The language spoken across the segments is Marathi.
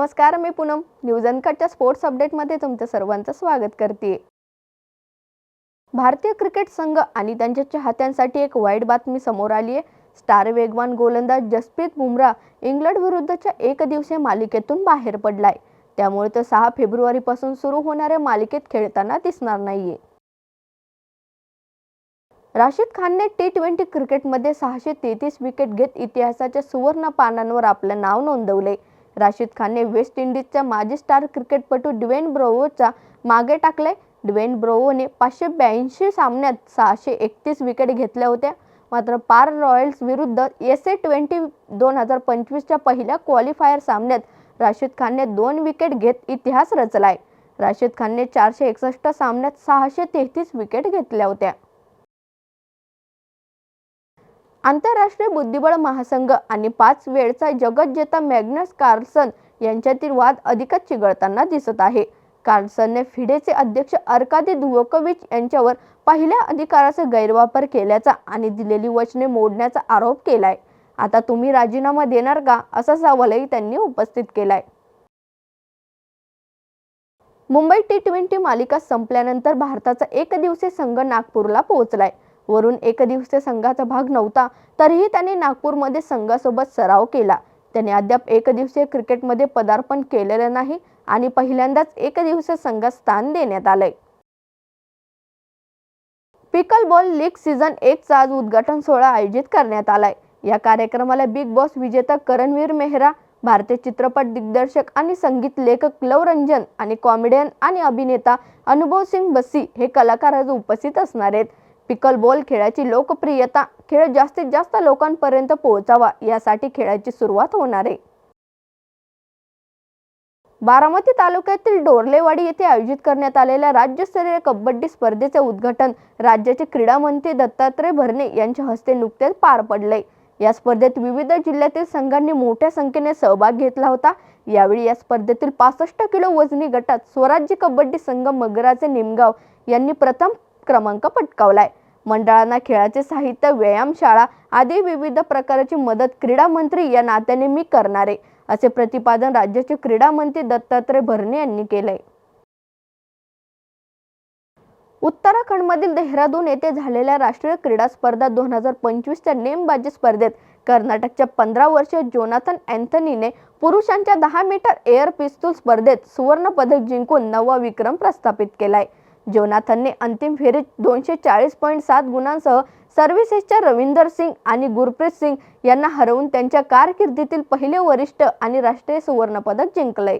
नमस्कार मी पूनम. न्यूज अनकटच्या स्पोर्ट्स अपडेटमध्ये तुमचं सर्वांचं स्वागत करते. भारतीय क्रिकेट संघ आणि त्यांच्या चाहत्यांसाठी एक वाईट बातमी समोर आली आहे. स्टार वेगवान गोलंदाज जसप्रीत बुमरा इंग्लंड विरुद्धच्या एक दिवसीय मालिकेतून बाहेर पडलाय. त्यामुळे तो सहा फेब्रुवारीपासून सुरू होणाऱ्या मालिकेत खेळताना दिसणार नाहीये. राशिद खानने टी ट्वेंटी क्रिकेटमध्ये सहाशे तेहतीस विकेट घेत इतिहासाच्या सुवर्ण पानांवर आपलं नाव नोंदवले राशिद खानने वेस्ट इंडिजचा माजी स्टार क्रिकेटपटू ड्वेन ब्रोवोचा मागे टाकले. ड्वेन ब्रोवोने पाचशे ब्याऐंशी सामन्यात सहाशे एकतीस विकेट घेतल्या होत्या. मात्र पार रॉयल्स विरुद्ध एस ए ट्वेंटी दोन हजार पंचवीसच्या पहिल्या क्वालिफायर सामन्यात राशिद खानने दोन विकेट घेत इतिहास रचलाय. राशिद खानने चारशे एकसष्ट सामन्यात सहाशे तेहतीस विकेट घेतल्या होत्या. आंतरराष्ट्रीय बुद्धिबळ महासंघ आणि पाच वेळचा जगज्जेता मॅग्नस कार्लसन यांच्यातील वाद अधिकच चिघळताना दिसत आहे. कार्लसनने फिडेचे अध्यक्ष अर्कादी दुवोकोविच यांच्यावर पहिल्या अधिकाराचा गैरवापर केल्याचा आणि दिलेली वचने मोडण्याचा आरोप केलाय. आता तुम्ही राजीनामा देणार का? असा सवालही त्यांनी उपस्थित केलाय. मुंबई टी ट्वेंटी मालिका संपल्यानंतर भारताचा एक दिवसीय संघ नागपूरला पोहोचलाय. वरून एकदिवसीय संघाचा भाग नव्हता तरीही त्याने नागपूरमध्ये संघासोबत सराव केला. त्याने अद्याप एकदिवसीय क्रिकेटमध्ये पदार्पण केलेलं नाही आणि पहिल्यांदाच एकदिवसीय संघात स्थान देण्यात आलंय. पिकल बॉल लीग सीझन एकचा आज उद्घाटन सोहळा आयोजित करण्यात आलाय. या कार्यक्रमाला बिग बॉस विजेता करणवीर मेहरा भारतीय चित्रपट दिग्दर्शक आणि संगीत लेखक लव रंजन आणि कॉमेडियन आणि अभिनेता अनुभव सिंग बस्सी हे कलाकार आज उपस्थित असणार आहेत. पिकल बॉल खेळाची लोकप्रियता खेळ जास्तीत जास्त लोकांपर्यंत पोहोचावा यासाठी खेळाची सुरुवात होणार आहे. बारामती तालुक्यातील डोरलेवाडी येथे आयोजित करण्यात आलेल्या राज्यस्तरीय कबड्डी स्पर्धेचे उद्घाटन राज्याचे क्रीडा मंत्री दत्तात्रय भरणे यांच्या हस्ते नुकतेच पार पडले. या स्पर्धेत विविध जिल्ह्यातील संघांनी मोठ्या संख्येने सहभाग घेतला होता. यावेळी या स्पर्धेतील पासष्ट किलो वजनी गटात स्वराज्य कबड्डी संघ मगराचे निमगाव यांनी प्रथम क्रमांक पटकावलाय. मंडळांना खेळाचे साहित्य व्यायामशाळा आदी विविध प्रकारची मदत क्रीडा मंत्री या नात्याने मी करणार आहे असे प्रतिपादन राज्याचे क्रीडा मंत्री दत्तात्रय भरणे यांनी केले. उत्तराखंडमधील देहरादून येथे झालेल्या राष्ट्रीय क्रीडा स्पर्धा दोन हजार पंचवीसच्या नेमबाजी स्पर्धेत कर्नाटकच्या पंधरा वर्षीय जोनाथन अँथनीने पुरुषांच्या दहा मीटर एअर पिस्तूल स्पर्धेत सुवर्ण पदक जिंकून नवा विक्रम प्रस्थापित केलाय. जोनाथनने अंतिम फेरीत दोनशे चाळीस पॉईंट सात गुणांसह सर्व्हिसेसच्या रविंदर सिंग आणि गुरप्रीत सिंग यांना हरवून त्यांच्या कारकिर्दीतील पहिले वरिष्ठ आणि राष्ट्रीय सुवर्णपदक जिंकलंय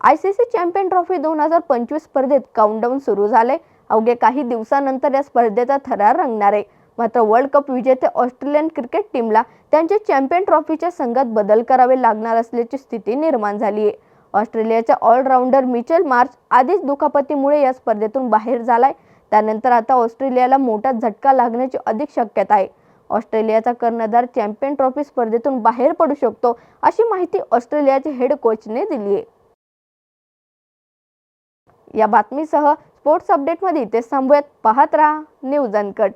I C C champion trophy दोन हजार पंचवीस स्पर्धेत काउंटडाऊन सुरू झाले. अवघे काही दिवसानंतर या स्पर्धेचा थरार रंगणार. आहे मात्र वर्ल्ड कप विजेते ऑस्ट्रेलियन क्रिकेट टीमला त्यांच्या चॅम्पियन ट्रॉफीच्या संघात बदल करावे लागणार असल्याची स्थिती निर्माण झाली आहे ऑस्ट्रेलियाचा ऑलराऊंडर मिचेल मार्च आधीच दुखापतीमुळे या स्पर्धेतून बाहेर झालाय. त्यानंतर आता ऑस्ट्रेलियाला मोठा झटका लागण्याची अधिक शक्यता आहे. ऑस्ट्रेलियाचा कर्णधार चॅम्पियन ट्रॉफी स्पर्धेतून बाहेर पडू शकतो अशी माहिती ऑस्ट्रेलियाचे हेड कोचने दिली आहे. या बातमीसह स्पोर्ट्स अपडेटमध्ये इथेच थांबूयात. पाहत राहा न्यूज अनकट.